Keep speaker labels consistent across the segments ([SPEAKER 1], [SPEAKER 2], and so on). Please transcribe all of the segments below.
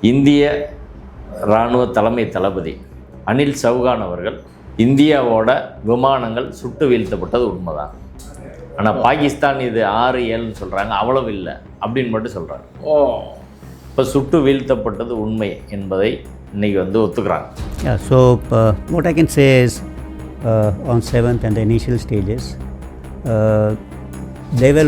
[SPEAKER 1] இந்திய இராணுவ தலைமை தளபதி அனில் சௌகான் அவர்கள் இந்தியாவோட விமானங்கள் சுட்டு வீழ்த்தப்பட்டது உண்மைதான். ஆனால் பாகிஸ்தான் இது ஆறு ஏழுன்னு சொல்கிறாங்க அவ்வளவு இல்லை. அப்படின்னு மட்டும் சொல்கிறாங்க
[SPEAKER 2] ஓ.
[SPEAKER 1] இப்போ சுட்டு வீழ்த்தப்பட்டது உண்மை என்பதை இன்னைக்கு வந்து ஒத்துக்கிறாங்க.
[SPEAKER 3] Yeah, so uh, what I can say is uh, on seventh and the initial stages, uh, there were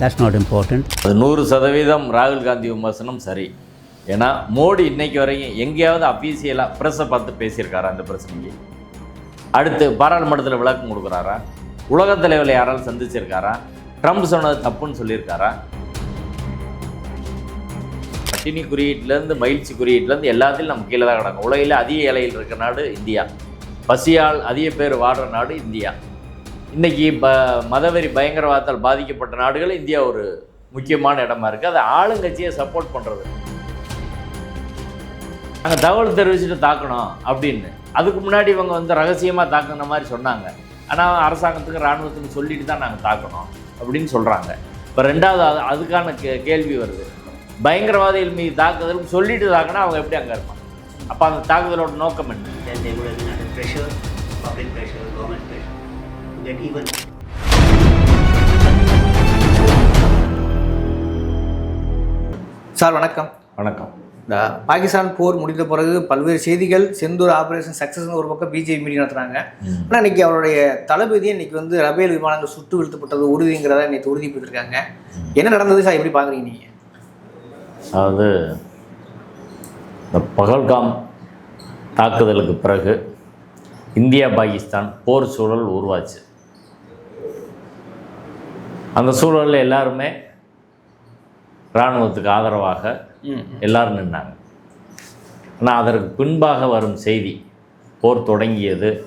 [SPEAKER 3] that's not important
[SPEAKER 1] அது நூறு சதவீதம் ராகுல் காந்தி விமர்சனம் சரி. ஏன்னா மோடி இன்னைக்கு வரைக்கும் எங்கேயாவது அஃபீஷியலாக ப்ரெஸ்ஸை பார்த்து பேசியிருக்காரா அந்த பிரச்சனைக்கு? அடுத்து பாராளுமன்றத்தில் விளக்கம் கொடுக்குறாரா? உலகத் தலைவரில் யாராலும் சந்திச்சிருக்காரா? ட்ரம்ப் சொன்னது தப்புன்னு சொல்லியிருக்காரா? பட்டினி குறியீட்டிலேருந்து மகிழ்ச்சி குறியீட்டிலேருந்து எல்லாத்தையும் நம்ம கீழே தான் கிடக்கும். உலகில் அதிக இலையில் இருக்கிற நாடு இந்தியா. பசியால் அதிக பேர் வாடுற நாடு இந்தியா. இன்றைக்கி ப மதவெறி பயங்கரவாதத்தால் பாதிக்கப்பட்ட நாடுகள் இந்தியா ஒரு முக்கியமான இடமா இருக்குது அதை ஆளுங்கட்சியை சப்போர்ட் பண்ணுறது நாங்கள் தகவல் தெரிவிச்சுட்டு தாக்கணும் அப்படின்னு. அதுக்கு முன்னாடி இவங்க வந்து ரகசியமாக தாக்குன மாதிரி சொன்னாங்க. ஆனால் அரசாங்கத்துக்கு இராணுவத்துக்கு சொல்லிட்டு தான் நாங்கள் தாக்கணும் அப்படின்னு சொல்கிறாங்க இப்போ ரெண்டாவது அதுக்கான கே கேள்வி வருது. பயங்கரவாதிகள் மீது தாக்குதல் சொல்லிட்டு தாக்குனா அவங்க எப்படி அங்கே இருப்பாங்க? அப்போ அந்த தாக்குதலோட நோக்கம் என்ன?
[SPEAKER 3] Get even.
[SPEAKER 2] சார் வணக்கம்.
[SPEAKER 1] வணக்கம்.
[SPEAKER 2] இந்த பாகிஸ்தான் போர் முடிந்த பிறகு பல்வேறு செய்திகள் செந்தூர் ஆபரேஷன் சக்ஸஸ்னு ஒரு பக்கம் பிஜேபி மீடியா நடத்துறாங்க. ஆனால் இன்னைக்கு அவருடைய தளபதி இன்னைக்கு வந்து ரபேல் விமானங்கள் சுட்டு வீழ்த்தப்பட்டது உறுதிங்கிறத இன்னைக்கு உறுதிப்படுத்திருக்காங்க. என்ன நடந்தது சார்? எப்படி பார்க்குறீங்க நீங்கள்
[SPEAKER 1] அதாவது இந்த பகல்காம் தாக்குதலுக்கு பிறகு இந்தியா பாகிஸ்தான் போர் சூழல் உருவாச்சு. அந்த சூழலில் எல்லாருமே இராணுவத்துக்கு ஆதரவாக எல்லாரும் நின்னாங்க. ஆனால் அதற்கு பின்பாக வரும் செய்தி போர் தொடங்கியது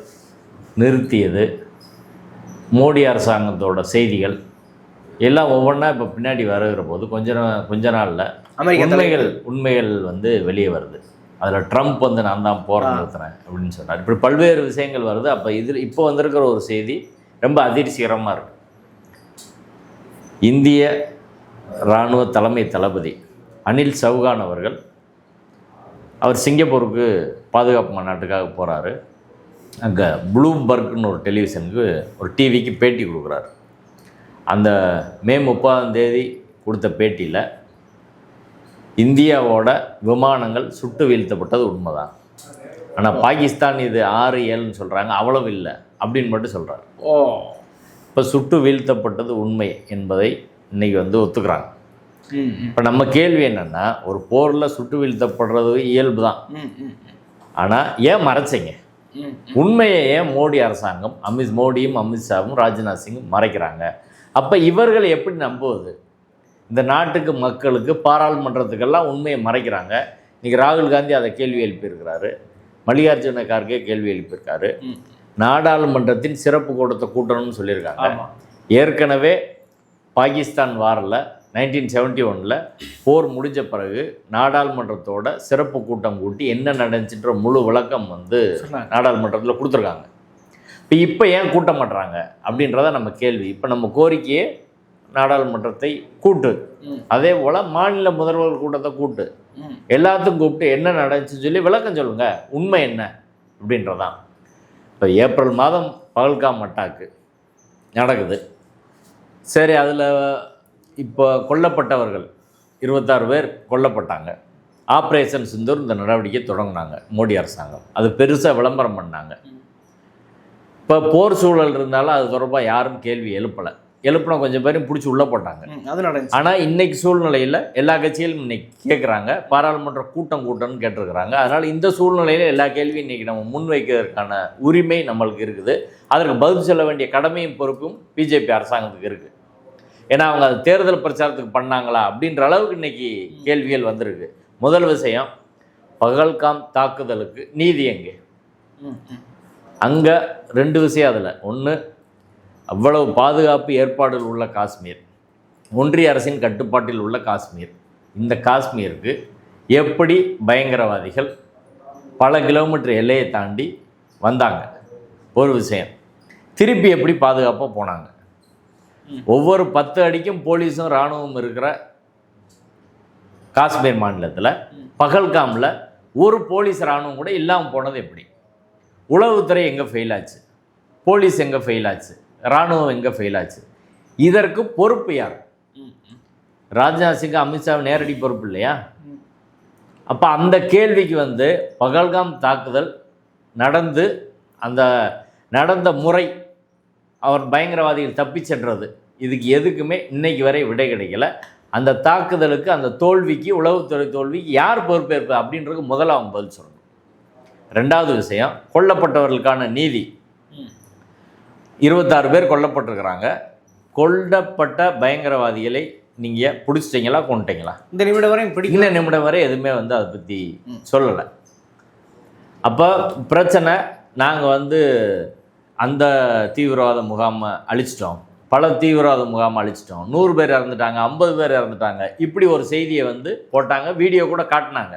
[SPEAKER 1] நிறுத்தியது மோடி அரசாங்கத்தோட செய்திகள் எல்லாம் ஒவ்வொன்றா இப்போ பின்னாடி வருகிற போது கொஞ்ச நா- கொஞ்ச நாளில் உண்மைகள் உண்மைகள் வந்து வெளியே வருது. அதில் ட்ரம்ப் வந்து நான் தான் போரை நிறுத்தினேன் அப்படின்னு சொன்னார். இப்படி பல்வேறு விஷயங்கள் வருது. அப்போ இதில் இப்போ வந்திருக்கிற ஒரு செய்தி ரொம்ப அதிர்ச்சிகரமாக இருக்கு. இந்திய இராணுவ தலைமை தளபதி அனில் சவுகான் அவர்கள் அவர் சிங்கப்பூருக்கு பாதுகாப்பு மாநாட்டுக்காக போகிறாரு அங்கே ப்ளூம்பர்க்னு ஒரு டெலிவிஷனுக்கு ஒரு டிவிக்கு பேட்டி கொடுக்குறாரு. அந்த மே முப்பதாம் தேதி கொடுத்த பேட்டியில் இந்தியாவோட விமானங்கள் சுட்டு வீழ்த்தப்பட்டது உண்மைதான். ஆனால் பாகிஸ்தான் இது ஆறு ஏழுன்னு சொல்கிறாங்க அவ்வளவு இல்லை அப்படின்னு மட்டும் சொல்கிறார்
[SPEAKER 2] ஓ.
[SPEAKER 1] இப்போ சுட்டு வீழ்த்தப்பட்டது உண்மை என்பதை இன்னைக்கு வந்து ஒத்துக்கிறாங்க. இப்போ நம்ம கேள்வி என்னென்னா ஒரு போரில் சுட்டு வீழ்த்தப்படுறது இயல்பு தான். ஆனால் ஏன் மறைச்சிங்க? உண்மையை ஏன் மோடி அரசாங்கம் அமித் மோடியும் அமித்ஷாவும் ராஜ்நாத் சிங்கும் மறைக்கிறாங்க? அப்போ இவர்கள் எப்படி நம்புவது? இந்த நாட்டுக்கு மக்களுக்கு பாராளுமன்றத்துக்கெல்லாம் உண்மையை மறைக்கிறாங்க. இன்னைக்கு ராகுல் காந்தி அதை கேள்வி எழுப்பியிருக்கிறாரு. மல்லிகார்ஜுன கார்கே கேள்வி எழுப்பியிருக்காரு. நாடாளுமன்றத்தின் சிறப்பு கூட்டத்தை கூட்டணும்னு சொல்லியிருக்காங்க. ஏற்கனவே பாகிஸ்தான் வாரில் நைன்டீன் செவன்ட்டி ஒனில் போர் முடிஞ்ச பிறகு நாடாளுமன்றத்தோட சிறப்பு கூட்டம் கூட்டி என்ன நடந்துச்சுன்ற முழு விளக்கம் வந்து நாடாளுமன்றத்தில் கொடுத்துருக்காங்க. இப்போ இப்போ ஏன் கூட்ட மாட்றாங்க அப்படின்றத நம்ம கேள்வி. இப்போ நம்ம கோரிக்கையே நாடாளுமன்றத்தை கூட்டு. அதே போல் மாநில முதல்வர் கூட்டத்தை கூட்டு.
[SPEAKER 2] ம்.
[SPEAKER 1] எல்லாத்துக்கும் கூப்பிட்டு என்ன நடந்துச்சுன்னு சொல்லி விளக்கம் சொல்லுங்க. உண்மை என்ன அப்படின்றதான். இப்போ ஏப்ரல் மாதம் பகல்காம் அட்டாக்கு நடக்குது. சரி அதில் இப்போ கொல்லப்பட்டவர்கள் இருபத்தாறு பேர் கொல்லப்பட்டாங்க. ஆப்ரேஷன் சிந்தூர் இந்த நடவடிக்கை தொடங்கினாங்க மோடி அரசாங்கம். அது பெருசாக விளம்பரம் பண்ணாங்க. இப்போ போர் சூழல் இருந்தாலும் அது தொடர்பாக யாரும் கேள்வி எழுப்பலை. எழுப்பின கொஞ்சம் பேரையும் பிடிச்சி உள்ளே போட்டாங்க.
[SPEAKER 2] அது நடந்துச்சு.
[SPEAKER 1] ஆனால் இன்னைக்கு சூழ்நிலையில் எல்லா கட்சிகளும் இன்னைக்கு கேட்குறாங்க பாராளுமன்ற கூட்டம் கூட்டம்னு கேட்டிருக்கிறாங்க. அதனால் இந்த சூழ்நிலையில் எல்லா கேள்வியும் இன்னைக்கு நம்ம முன்வைக்கிறதுக்கான உரிமை நம்மளுக்கு இருக்குது. அதற்கு பதில் சொல்ல வேண்டிய கடமையும் பொறுப்பும் பிஜேபி அரசாங்கத்துக்கு இருக்குது ஏன்னா அவங்க அது தேர்தல் பிரச்சாரத்துக்கு பண்ணாங்களா அப்படின்ற அளவுக்கு இன்னைக்கு கேள்விகள் வந்திருக்கு. முதல் விஷயம் பகல்காம் தாக்குதலுக்கு நீதி எங்கே? அங்கே ரெண்டு விஷயம் அதில். ஒன்று அவ்வளவு பாதுகாப்பு ஏற்பாடுகள் உள்ள காஷ்மீர். ஒன்றிய அரசின் கட்டுப்பாட்டில் உள்ள காஷ்மீர். இந்த காஷ்மீருக்கு எப்படி பயங்கரவாதிகள் பல கிலோமீட்டர் எல்லையை தாண்டி வந்தாங்க? ஒரு விஷயம். திருப்பி எப்படி பாதுகாப்பாக போனாங்க? ஒவ்வொரு பத்து அடிக்கும் போலீஸும் இராணுவம் இருக்கிற காஷ்மீர் மாநிலத்தில் பகல்காமில் ஒரு போலீஸ் ராணுவம் கூட இல்லாமல் போனது எப்படி? உளவுத்துறை எங்கே ஃபெயில் ஆச்சு? போலீஸ் எங்கே ஃபெயில் ஆச்சு? ராணுவம் எங்கே ஃபெயில் ஆச்சு? இதற்கு பொறுப்பு யார்? ராஜ்நாத் சிங் அமித்ஷா நேரடி பொறுப்பு இல்லையா? அப்போ அந்த கேள்விக்கு வந்து பகல்காம் தாக்குதல் நடந்து அந்த நடந்த முறை அவர் பயங்கரவாதிகள் தப்பிச் சென்றது. இதுக்கு எதுக்குமே இன்னைக்கு வரை விடை கிடைக்கல. அந்த தாக்குதலுக்கு அந்த தோல்விக்கு உளவுத்துறை தோல்விக்கு யார் பொறுப்பேற்பு அப்படின்றது முதல்ல அவங்க பதில் சொல்லணும். ரெண்டாவது விஷயம் கொல்லப்பட்டவர்களுக்கான நீதி. இருபத்தாறு பேர் கொல்லப்பட்டிருக்கிறாங்க. கொல்லப்பட்ட பயங்கரவாதிகளை நீங்கள் பிடிச்சிட்டிங்களா கொண்டுட்டீங்களா
[SPEAKER 2] இந்த நிமிடம் வரையும் பிடிக்கல.
[SPEAKER 1] நிமிடம் வரை எதுவுமே வந்து அதை பற்றி சொல்லலை. அப்போ பிரச்சனை நாங்கள் வந்து அந்த தீவிரவாத முகாமை அழிச்சிட்டோம். பல தீவிரவாத முகாமை அழிச்சிட்டோம். நூறு பேர் இறந்துட்டாங்க ஐம்பது பேர் இறந்துட்டாங்க. இப்படி ஒரு செய்தியை வந்து போட்டாங்க வீடியோ கூட காட்டினாங்க.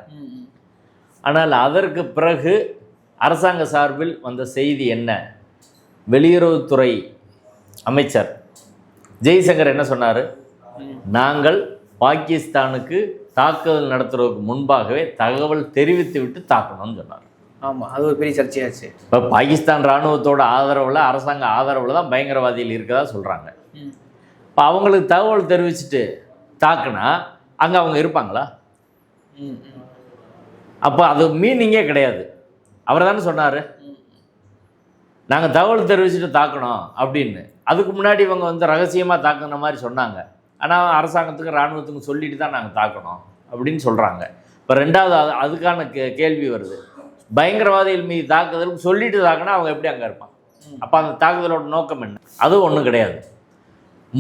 [SPEAKER 1] ஆனால் அதற்கு பிறகு அரசாங்க சார்பில் வந்த செய்தி என்ன? வெளியுறவுத்துறை அமைச்சர் ஜெய்சங்கர் என்ன சொன்னார்? நாங்கள் பாகிஸ்தானுக்கு தாக்குதல் நடத்துறதுக்கு முன்பாகவே தகவல் தெரிவித்து விட்டு தாக்கணும்னு சொன்னார்.
[SPEAKER 2] ஆமா அது ஒரு பெரிய சர்ச்சையாச்சு.
[SPEAKER 1] இப்போ பாகிஸ்தான் இராணுவத்தோட ஆதரவில் அரசாங்க ஆதரவில் தான் பயங்கரவாதிகள் இருக்கதா சொல்கிறாங்க. இப்போ அவங்களுக்கு தகவல் தெரிவிச்சுட்டு தாக்குனா அங்கே அவங்க இருப்பாங்களா. அப்போ அது மீனிங்கே கிடையாது. அவர் தானே சொன்னார்? நாங்கள் தகவல் தெரிவிச்சுட்டு தாக்கணும் அப்படின்னு. அதுக்கு முன்னாடி இவங்க வந்து ரகசியமாக தாக்குன மாதிரி சொன்னாங்க. ஆனால் அரசாங்கத்துக்கு இராணுவத்துக்கும் சொல்லிட்டு தான் நாங்கள் தாக்கணும் அப்படின்னு சொல்கிறாங்க இப்போ ரெண்டாவது அது அதுக்கான கே கேள்வி வருது. பயங்கரவாதிகள் மீது தாக்குதல் சொல்லிட்டு தாக்குனா அவங்க எப்படி அங்கே இருப்பான் அப்போ அந்த தாக்குதலோட நோக்கம் என்ன? அது ஒன்றும் கிடையாது.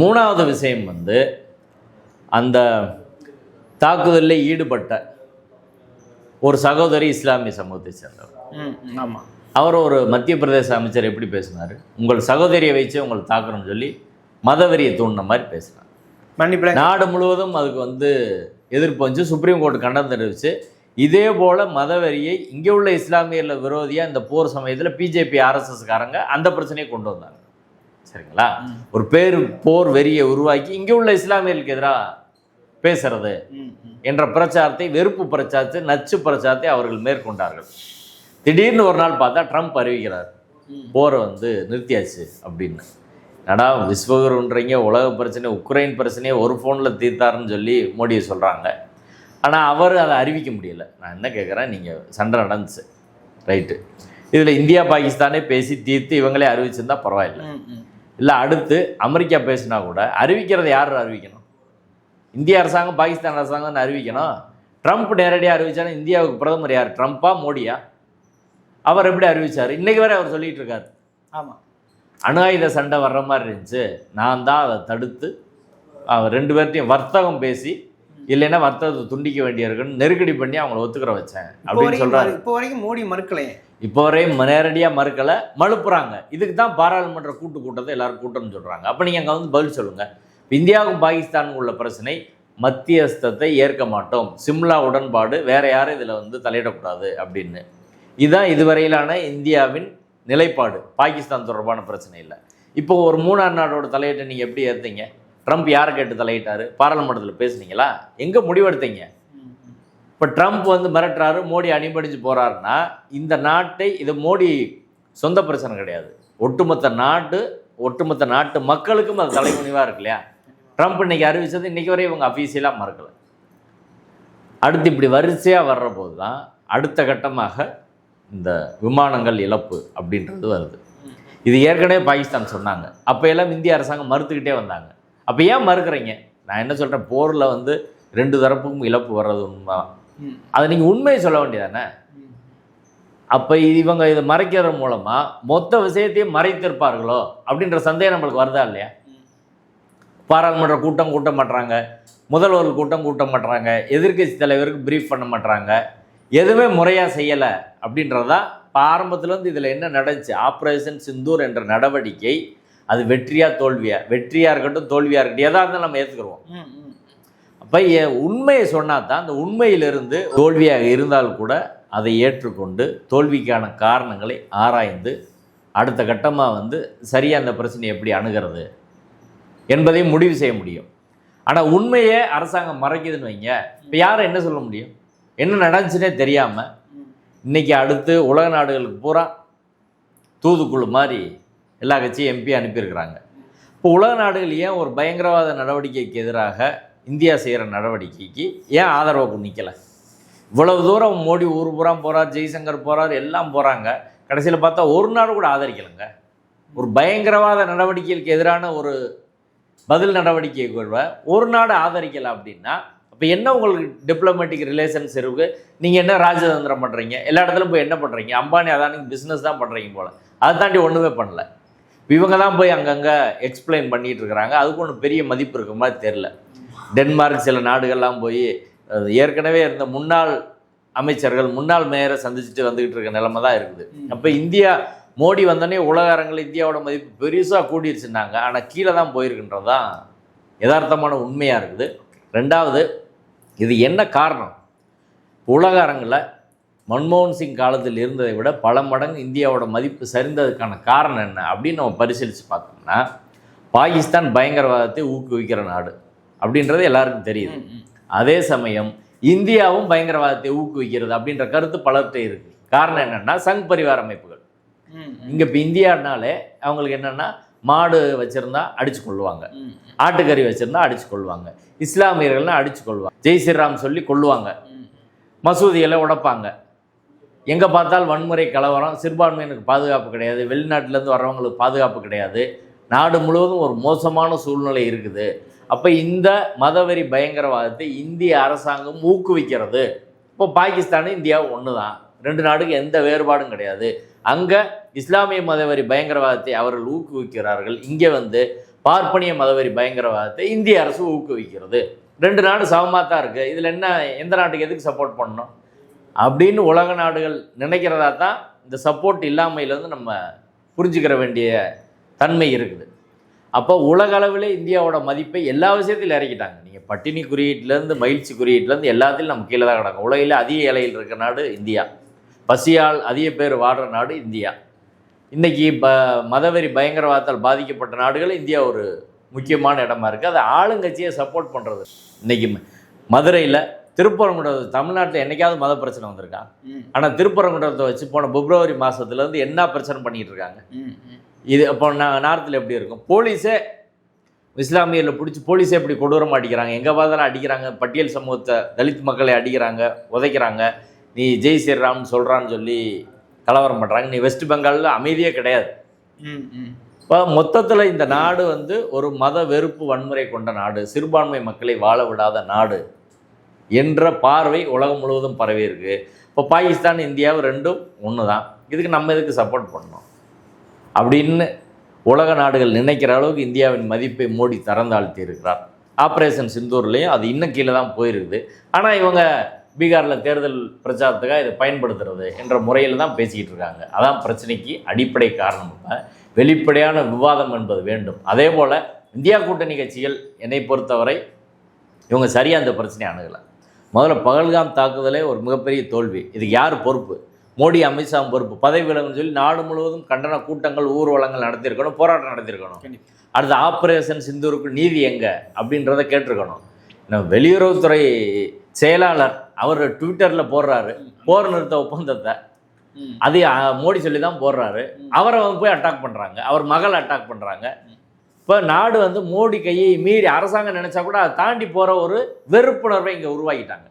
[SPEAKER 1] மூணாவது விஷயம் வந்து அந்த தாக்குதலில் ஈடுபட்ட ஒரு சகோதரி இஸ்லாமிய சமூகத்தை சேர்ந்தவர்.
[SPEAKER 2] ஆமாம்
[SPEAKER 1] அவர் ஒரு மத்திய பிரதேச அமைச்சர் எப்படி பேசினார்? உங்கள் சகோதரியை வச்சு உங்களை தாக்கணும்னு சொல்லி மதவெறியை தூண்டின மாதிரி பேசினார்.
[SPEAKER 2] மன்னிப்பிட
[SPEAKER 1] நாடு முழுவதும் அதுக்கு வந்து எதிர்ப்பு வந்து சுப்ரீம் கோர்ட் கண்டனம் தெரிவித்து இதே போல் மதவெறியை இங்கே உள்ள இஸ்லாமியர்கள் விரோதியாக இந்த போர் சமயத்தில் பிஜேபி ஆர்எஸ்எஸ்காரங்க அந்த பிரச்சனையை கொண்டு வந்தாங்க. சரிங்களா? ஒரு பேர் போர் வெறியை உருவாக்கி இங்கே உள்ள இஸ்லாமியர்களுக்கு எதிராக பேசுறது. என்ற பிரச்சாரத்தை வெறுப்பு பிரச்சாரத்தை நச்சு பிரச்சாரத்தை அவர்கள் மேற்கொண்டார்கள். திடீர்னு ஒரு நாள் பார்த்தா ட்ரம்ப் அறிவிக்கிறார். போரை வந்து நிறுத்தியாச்சு அப்படின்னு. நடா விஸ்வகுருன்றீங்க உலக பிரச்சனை உக்ரைன் பிரச்சனையை ஒரு ஃபோனில் தீர்த்தாருன்னு சொல்லி மோடியை சொல்கிறாங்க ஆனால் அவர் அதை அறிவிக்க முடியல. நான் என்ன கேட்குறேன் நீங்கள் சண்டை நடந்துச்சு. ரைட்டு. இதில் இந்தியா பாகிஸ்தானே பேசி தீர்த்து இவங்களே அறிவிச்சிருந்தா பரவாயில்லை. இல்லை அடுத்து அமெரிக்கா பேசினா கூட அறிவிக்கிறத யார் அறிவிக்கணும்? இந்திய அரசாங்கம் பாகிஸ்தான் அரசாங்கம்னு அறிவிக்கணும். ட்ரம்ப் நேரடியாக அறிவிச்சாலும் இந்தியாவுக்கு பிரதமர் யார்? ட்ரம்ப்பா மோடியா? அவர் எப்படி அறிவிச்சார்? இன்னைக்கு வரை அவர் சொல்லிட்டு இருக்காரு.
[SPEAKER 2] ஆமா.
[SPEAKER 1] அணு ஆயுத சண்டை வர்ற மாதிரி இருந்துச்சு. நான் தான் அதை தடுத்து அவர் ரெண்டு பேர்ட்டையும் வர்த்தகம் பேசி இல்லைன்னா வர்த்தகத்தை துண்டிக்க வேண்டியிருக்குன்னு நெருக்கடி பண்ணி அவங்கள ஒத்துக்கிற வச்சேன் அப்படின்னு
[SPEAKER 2] மறு- இப்போ வரைக்கும் மோடி மறுக்கலையே.
[SPEAKER 1] இப்போ வரையும் நேரடியாக மறுக்கலை மழுப்புறாங்க. இதுக்கு தான் பாராளுமன்ற கூட்டு கூட்டத்தை எல்லாரும் கூட்டம்னு சொல்கிறாங்க அப்போ நீங்கள் அங்கே வந்து பதில் சொல்லுங்கள் இந்தியாவுக்கும் பாகிஸ்தானுக்கும் உள்ள பிரச்சனை மத்தியஸ்தத்தை ஏற்க மாட்டோம். சிம்லா உடன்பாடு வேற யாரும் இதில் வந்து தலையிடக்கூடாது அப்படின்னு. இதுதான் இதுவரையிலான இந்தியாவின் நிலைப்பாடு. பாகிஸ்தான் தொடர்பான பிரச்சனை இல்லை. இப்போ ஒரு மூணாம் நாடோட தலையிட்ட நீங்கள் எப்படி ஏற்றீங்க ட்ரம்ப் யாரை கேட்டு தலையிட்டாரு? பாராளுமன்றத்தில் பேசுனீங்களா? எங்கே முடிவெடுத்தீங்க? இப்போ ட்ரம்ப் வந்து மிரட்டுறாரு மோடி அணிபடிஞ்சு போகிறாருன்னா இந்த நாட்டை இது மோடி சொந்த பிரச்சனை கிடையாது. ஒட்டுமொத்த நாட்டு ஒட்டுமொத்த நாட்டு மக்களுக்கும் அது தலைமுனிவாக இருக்கு இல்லையா? ட்ரம்ப் இன்றைக்கி அறிவித்தது இன்றைக்கி வரை இவங்க அஃபீஷியலாக மறக்கலை. அடுத்து இப்படி வரிசையாக வர்ற போது தான் அடுத்த கட்டமாக இந்த விமானங்கள் இழப்பு அப்படின்றது வருது. இது ஏற்கனவே பாகிஸ்தான் சொன்னாங்க. அப்போ எல்லாம் இந்திய அரசாங்கம் மறுத்துக்கிட்டே வந்தாங்க. அப்போ ஏன் மறுக்கிறீங்க? நான் என்ன சொல்கிறேன் போரில் வந்து ரெண்டு தரப்புக்கும் இழப்பு வர்றது உண்மை அதை நீங்கள் உண்மையை சொல்ல வேண்டியதானே? அப்போ இவங்க இதை மறைக்கிறது மூலமாக மொத்த விஷயத்தையும் மறைத்திருப்பார்களோ அப்படின்ற சந்தேகம் நம்மளுக்கு வருதா இல்லையா? பாராளுமன்ற கூட்டம் கூட்ட மாட்டுறாங்க முதல்வர் கூட்டம் கூட்ட மாட்றாங்க. எதிர்க்கட்சி தலைவருக்கு பிரீஃப் பண்ண மாட்டுறாங்க எதுவுமே முறையாக செய்யலை அப்படின்றதா இப்போ ஆரம்பத்துலேருந்து இதில் என்ன நடந்துச்சு? ஆப்ரேஷன் சிந்தூர் என்ற நடவடிக்கை அது வெற்றியா தோல்வியா? வெற்றியாக இருக்கட்டும் தோல்வியாக இருக்கட்டும் எதாக இருந்தாலும் நம்ம ஏற்றுக்குருவோம்
[SPEAKER 2] ம், ம்.
[SPEAKER 1] அப்போ உண்மையை சொன்னால் தான் அந்த உண்மையிலிருந்து தோல்வியாக இருந்தால் கூட அதை ஏற்றுக்கொண்டு தோல்விக்கான காரணங்களை ஆராய்ந்து அடுத்த கட்டமாக வந்து சரியாக அந்த பிரச்சனையை எப்படி அணுகிறது என்பதை முடிவு செய்ய முடியும். ஆனால் உண்மையே அரசாங்கம் மறைக்குதுன்னு வைங்க. இப்போ யாரும் என்ன சொல்ல முடியும்? என்ன நடந்துச்சுனே தெரியாமல் இன்னைக்கு அடுத்து உலக நாடுகளுக்கு பூரா தூதுக்குழு மாதிரி எல்லா கட்சியும் எம்பி அனுப்பியிருக்கிறாங்க. இப்போ உலக நாடுகள் ஏன் ஒரு பயங்கரவாத நடவடிக்கைக்கு எதிராக இந்தியா செய்கிற நடவடிக்கைக்கு ஏன் ஆதரவு நிற்கலை இவ்வளவு தூரம் மோடி ஊர் பூரா போகிறார் ஜெய்சங்கர் போகிறார் எல்லாம் போகிறாங்க கடைசியில் பார்த்தா ஒரு நாடு கூட ஆதரிக்கலைங்க. ஒரு பயங்கரவாத நடவடிக்கைகளுக்கு எதிரான ஒரு பதில் நடவடிக்கை கூட ஒரு நாடு ஆதரிக்கலை அப்படின்னா அப்போ என்ன உங்களுக்கு டிப்ளமேட்டிக் ரிலேஷன்ஸ் இருக்கு? நீங்கள் என்ன ராஜதந்திரம் பண்ணுறீங்க எல்லா இடத்துலையும் போய் என்ன பண்ணுறீங்க அம்பானி அதானிக்கு பிஸ்னஸ் தான் பண்ணுறீங்க போல். அதை தாண்டி ஒன்றுமே பண்ணல. இவங்க தான் போய் அங்கங்கே எக்ஸ்பிளைன் பண்ணிட்டு இருக்கிறாங்க. அதுக்கு ஒன்றும் பெரிய மதிப்பு இருக்க மாதிரி தெரில டென்மார்க் சில நாடுகள்லாம் போய் ஏற்கனவே இருந்த முன்னாள் அமைச்சர்கள் முன்னாள் மேயரை சந்திச்சுட்டு வந்துகிட்டு இருக்க நிலைமை தான் இருக்குது. அப்போ இந்தியா மோடி வந்தோடனே உலக அரங்கில் இந்தியாவோட மதிப்பு பெருசாக கூடிருச்சுன்னாங்க. ஆனால் கீழே தான் போயிருக்குன்றது தான் யதார்த்தமான உண்மையாக இருக்குது. ரெண்டாவது இது என்ன காரணம்? உலக அரங்கில் மன்மோகன் சிங் காலத்தில் இருந்ததை விட பல மடங்கு இந்தியாவோட மதிப்பு சரிந்ததுக்கான காரணம் என்ன அப்படின்னு நம்ம பரிசீலித்து பார்த்தோம்னா பாகிஸ்தான் பயங்கரவாதத்தை ஊக்குவிக்கிற நாடு அப்படின்றது எல்லாருக்கும் தெரியுது. அதே சமயம் இந்தியாவும் பயங்கரவாதத்தை ஊக்குவிக்கிறது அப்படின்ற கருத்து பலர்கிட்ட இருக்குது காரணம் என்னென்னா சங் பரிவார அமைப்புகள். இங்கே இப்போ இந்தியானாலே அவங்களுக்கு என்னென்னா மாடு வச்சுருந்தா அடிச்சு கொள்ளுவாங்க. ஆட்டுக்கறி வச்சுருந்தா அடிச்சு கொள்வாங்க. இஸ்லாமியர்கள்னா அடிச்சு கொள்வாங்க. ஜெய் ஸ்ரீராம் சொல்லி கொள்ளுவாங்க. மசூதிகளை உடைப்பாங்க. எங்கே பார்த்தால் வன்முறை கலவரம் சிறுபான்மையினருக்கு பாதுகாப்பு கிடையாது. வெளிநாட்டிலேருந்து வர்றவங்களுக்கு பாதுகாப்பு கிடையாது. நாடு முழுவதும் ஒரு மோசமான சூழ்நிலை இருக்குது. அப்போ இந்த மதவெறி பயங்கரவாதத்தை இந்திய அரசாங்கம் ஊக்குவிக்கிறது. இப்போ பாகிஸ்தானும் இந்தியாவும் ஒன்று தான் ரெண்டு நாடுக்கு எந்த வேறுபாடும் கிடையாது. அங்கே இஸ்லாமிய மதவெறி பயங்கரவாதத்தை அவர்கள் ஊக்குவிக்கிறார்கள். இங்கே வந்து பார்ப்பனிய மதவெறி பயங்கரவாதத்தை இந்திய அரசு ஊக்குவிக்கிறது. ரெண்டு நாடு சமமாக தான் இருக்குது இதில் என்ன எந்த நாட்டுக்கு எதுக்கு சப்போர்ட் பண்ணணும்? அப்படின்னு உலக நாடுகள் நினைக்கிறதா தான் இந்த சப்போர்ட் இல்லாமையிலேருந்து நம்ம புரிஞ்சுக்கிற வேண்டிய தன்மை இருக்குது. அப்போ உலக அளவில் இந்தியாவோட மதிப்பை எல்லா விஷயத்திலும் இறக்கிட்டாங்க. நீங்கள் பட்டினி குறியீட்டிலேருந்து மகிழ்ச்சி குறியீட்டிலேருந்து எல்லாத்திலும் நம்ம கீழே தான் கிடக்கும். உலகில் அதிக இலையில் இருக்கிற நாடு இந்தியா. பசியால் அதிக பேர் வாடுற நாடு இந்தியா. இன்றைக்கி ப மதவெறி பயங்கரவாதத்தால் பாதிக்கப்பட்ட நாடுகள் இந்தியா ஒரு முக்கியமான இடமா இருக்குது அதை ஆளுங்கட்சியை சப்போர்ட் பண்ணுறது இன்றைக்கி மதுரையில் திருப்பரங்குன்றம் தமிழ்நாட்டில் என்னைக்காவது மத பிரச்சனை வந்திருக்கா? ஆனால் திருப்பரங்குன்றத்தை வச்சு போன பிப்ரவரி மாதத்துலேருந்து என்ன பிரச்சனை பண்ணிகிட்டு இருக்காங்க? இது அப்போ நான் நார்த்தில் எப்படி இருக்கும்? போலீஸே இஸ்லாமியரில் பிடிச்சி போலீஸே எப்படி கொடூரமாக அடிக்கிறாங்க? எங்கே பார்த்தாலும் அடிக்கிறாங்க. பட்டியல் சமூகத்தை தலித் மக்களை அடிக்கிறாங்க உதைக்கிறாங்க. நீ ஜெய் ஸ்ரீராம்னு சொல்கிறான்னு சொல்லி கலவரம் பண்ணுறாங்க நீ வெஸ்ட் பெங்காலில் அமைதியே கிடையாது. இப்போ மொத்தத்தில் இந்த நாடு வந்து ஒரு மத வெறுப்பு வன்முறை கொண்ட நாடு சிறுபான்மை மக்களை வாழ விடாத நாடு என்ற பார்வை உலகம் முழுவதும் பரவி இருக்கு. இப்போ பாகிஸ்தான் இந்தியாவும் ரெண்டும் ஒன்று தான் இதுக்கு நம்ம இதுக்கு சப்போர்ட் பண்ணணும்? அப்படின்னு உலக நாடுகள் நினைக்கிற அளவுக்கு இந்தியாவின் மதிப்பை மோடி தரந்தாழ்த்தி இருக்கிறார். ஆப்ரேஷன் சிந்தூர்லேயும் அது இன்னும் கீழே தான் போயிருக்குது. ஆனால் இவங்க பீகாரில் தேர்தல் பிரச்சாரத்துக்காக இதை பயன்படுத்துறது என்ற முறையில் தான் பேசிக்கிட்டு இருக்காங்க. அதான் பிரச்சனைக்கு அடிப்படை காரணம். வெளிப்படையான விவாதம் என்பது வேண்டும். அதே போல் இந்தியா கூட்டணி கட்சிகள் என்னை பொறுத்தவரை இவங்க சரியாக அந்த பிரச்சனையை அணுகலை. முதல்ல பகல்காம் தாக்குதலே ஒரு மிகப்பெரிய தோல்வி. இதுக்கு யார் பொறுப்பு? மோடி அமித்ஷா பொறுப்பு. பதவி விலகுன்னு சொல்லி நாடு முழுவதும் கண்டன கூட்டங்கள் ஊர்வலங்கள் நடத்தியிருக்கணும் போராட்டம் நடத்தியிருக்கணும். அடுத்து ஆப்ரேஷன் சிந்தூருக்கு நீதி எங்க? அப்படின்றத கேட்டிருக்கணும். வெளியுறவுத்துறை செயலாளர் அவர் ட்விட்டரில் போடுறாரு. போர் நிறுத்த ஒப்பந்தத்தை. அது மோடி சொல்லி தான் போடுறாரு அவரை வந்து போய் அட்டாக் பண்ணுறாங்க அவர் மகளை அட்டாக் பண்ணுறாங்க இப்போ நாடு வந்து மோடி கையை மீறி அரசாங்கம் நினச்சா கூட அதை தாண்டி போகிற ஒரு வெறுப்புணர்வை இங்கே உருவாக்கிட்டாங்க.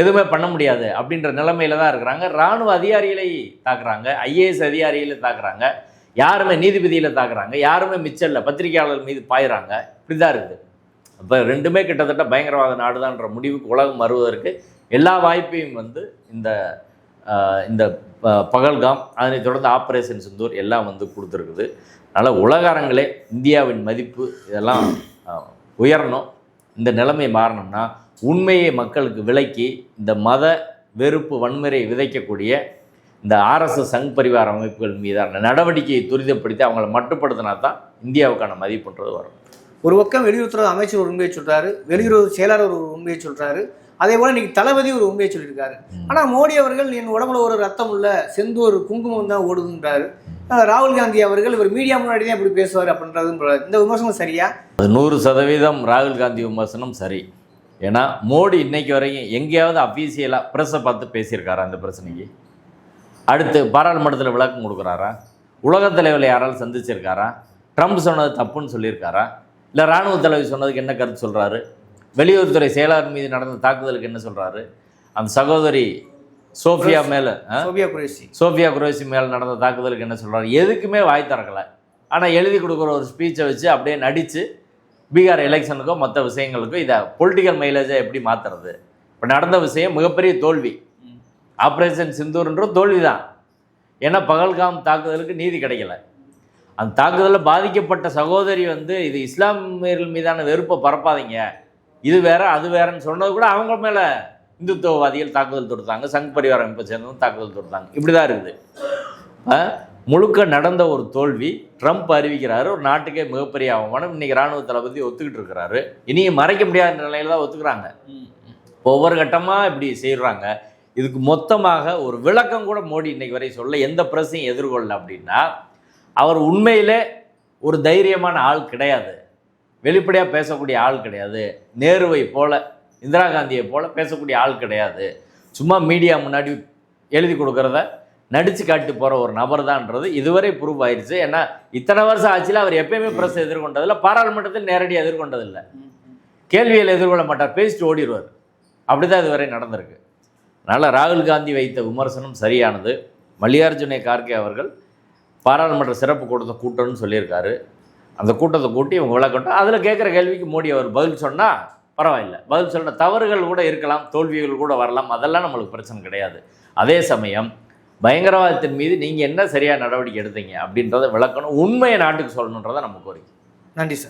[SPEAKER 1] எதுவுமே பண்ண முடியாது அப்படின்ற நிலைமையில தான் இருக்கிறாங்க. இராணுவ அதிகாரிகளை தாக்குறாங்க. ஐஏஎஸ் அதிகாரிகளை தாக்குறாங்க. யாருமே நீதிபதியில் தாக்குறாங்க. யாருமே மிச்சம் இல்லை பத்திரிகையாளர் மீது பாயிறாங்க. இப்படி தான் இருக்குது. அப்போ ரெண்டுமே கிட்டத்தட்ட பயங்கரவாத நாடுதான்ற முடிவுக்கு உலகம் வருவதற்கு எல்லா வாய்ப்பையும் வந்து இந்த இந்த ப- பகல்காம் அதனைத் தொடர்ந்து ஆப்ரேஷன் சிந்தூர் எல்லாம் வந்து கொடுத்துருக்குது. அதனால் உலக அரங்கிலே இந்தியாவின் மதிப்பு இதெல்லாம் உயரணும். இந்த நிலைமை மாறணும்னா உண்மையை மக்களுக்கு விலக்கி இந்த மத வெறுப்பு வன்முறை விதைக்கக்கூடிய இந்த ஆர்எஸ்எஸ் சங் பரிவார அமைப்புகள் மீதான நடவடிக்கையை துரிதப்படுத்தி அவங்கள மட்டுப்படுத்தினா தான் இந்தியாவுக்கான மதிப்புன்றது வரும்.
[SPEAKER 2] ஒரு பக்கம் வெளியுறவுத்துறை அமைச்சர் ஒரு உண்மையை சொல்றாரு வெளியுறவு செயலாளர் ஒரு உண்மையை சொல்றாரு. அதே போல இன்னைக்கு தளபதி ஒரு உண்மையை சொல்லியிருக்காரு. ஆனா மோடி அவர்கள் என் உடம்புல ஒரு ரத்தம் உள்ள செந்தூர் குங்குமம் தான் ஓடுதுன்றாரு. ராகுல் காந்தி அவர்கள் இவர் மீடியா முன்னாடி தான் இப்படி பேசுவார் அப்படின்றதும் பரவாயில்ல. இந்த விமர்சனம் சரியா?
[SPEAKER 1] அது நூறு சதவீதம் ராகுல் காந்தி விமர்சனம் சரி. ஏன்னா மோடி இன்னைக்கு வரைக்கும் எங்கேயாவது அஃபீஷியலாக ப்ரெஸ்ஸை பார்த்து பேசியிருக்காரா அந்த பிரச்சனைக்கு? அடுத்து பாராளுமன்றத்தில் விளக்கம் கொடுக்குறாரா? உலகத் தலைவரை யாராலும் சந்திச்சிருக்காரா? ட்ரம்ப் சொன்னது தப்புன்னு சொல்லியிருக்காரா? இல்லை இராணுவ தலைவி சொன்னதுக்கு என்ன கருத்து சொல்கிறாரு வெளியுறவுத்துறை செயலாளர் மீது நடந்த தாக்குதலுக்கு என்ன சொல்கிறாரு அந்த சகோதரி சோஃபியா மேலே
[SPEAKER 2] சோபியா குரேஷி.
[SPEAKER 1] சோஃபியா குரோசி மேல் நடந்த தாக்குதலுக்கு என்ன சொல்கிறாரு எதுக்குமே வாய் திறக்கலை. ஆனால் எழுதி கொடுக்குற ஒரு ஸ்பீச்சை வச்சு அப்படியே நடித்து பீகார் எலெக்ஷனுக்கோ மற்ற விஷயங்களுக்கோ இதை பொலிட்டிக்கல் மைலேஜை எப்படி மாற்றுறது இப்போ நடந்த விஷயம் மிகப்பெரிய தோல்வி. ஆப்ரேஷன் சிந்தூர்ன்ற தோல்வி தான் ஏன்னா பகல்காம் தாக்குதலுக்கு நீதி கிடைக்கல. அந்த தாக்குதலில் பாதிக்கப்பட்ட சகோதரி வந்து இது இஸ்லாமியர்கள் மீதான வெறுப்பை பரப்பாதீங்க. இது வேற அது வேறன்னு சொன்னது கூட அவங்க மேலே இந்துத்துவவாதிகள் தாக்குதல் தொடுத்தாங்க சங் பரிவார அமைப்பை சேர்ந்தவங்க தாக்குதல் தொடுத்தாங்க. இப்படி தான் இருக்குது முழுக்க நடந்த ஒரு தோல்வி ட்ரம்ப் அறிவிக்கிறாரு ஒரு நாட்டுக்கே மிகப்பெரிய அவமானம். இன்னைக்கு இராணுவ தளபதி ஒத்துக்கிட்டு இருக்கிறாரு. இனியும் மறைக்க முடியாத நிலையில தான் ஒத்துக்கிறாங்க. ஒவ்வொரு கட்டமாக இப்படி செய்கிறாங்க இதுக்கு மொத்தமாக ஒரு விளக்கம் கூட மோடி இன்னைக்கு வரை சொல்ல எந்த பிரச்சனையும் எதிர்கொள்ளல அப்படின்னா அவர் உண்மையிலே ஒரு தைரியமான ஆள் கிடையாது. வெளிப்படையாக பேசக்கூடிய ஆள் கிடையாது. நேருவை போல இந்திரா காந்தியை போல பேசக்கூடிய ஆள் கிடையாது. சும்மா மீடியா முன்னாடி எழுதி கொடுக்கறத நடிச்சு காட்டி போகிற ஒரு நபர் தான்ன்றது இதுவரை ப்ரூவ் ஆயிடுச்சு ஏன்னா இத்தனை வருஷம் ஆச்சுல அவர் எப்பயுமே பிரஸ் எதிர்கொண்டதில்லை. பாராளுமன்றத்தில் நேரடியாக எதிர்கொண்டதில்லை. கேள்வியில் எதிர்கொள்ள மாட்டார். பேசிட்டு ஓடிடுவார். அப்படி தான் இதுவரை நடந்திருக்கு. அதனால் ராகுல் காந்தி வைத்த விமர்சனம் சரியானது. மல்லிகார்ஜுன கார்கே அவர்கள் பாராளுமன்ற சிறப்பு கூட்டத்தை கூட்டணும்னு சொல்லியிருக்காரு. அந்த கூட்டத்தை கூட்டி இவங்க விளக்கட்டும் அதில் கேட்குற கேள்விக்கு மோடி அவர் பதில் சொன்னால் பரவாயில்ல. பதில் சொன்ன தவறுகள் கூட இருக்கலாம் தோல்விகள் கூட வரலாம். அதெல்லாம் நம்மளுக்கு பிரச்சனை கிடையாது. அதே சமயம் பயங்கரவாதத்தின் மீது நீங்கள் என்ன சரியாக நடவடிக்கை எடுத்தீங்க அப்படின்றத விளக்கணும். உண்மையை நாட்டுக்கு சொல்லணுன்றதை நம்ம கோரிக்கை.
[SPEAKER 2] நன்றி சார்.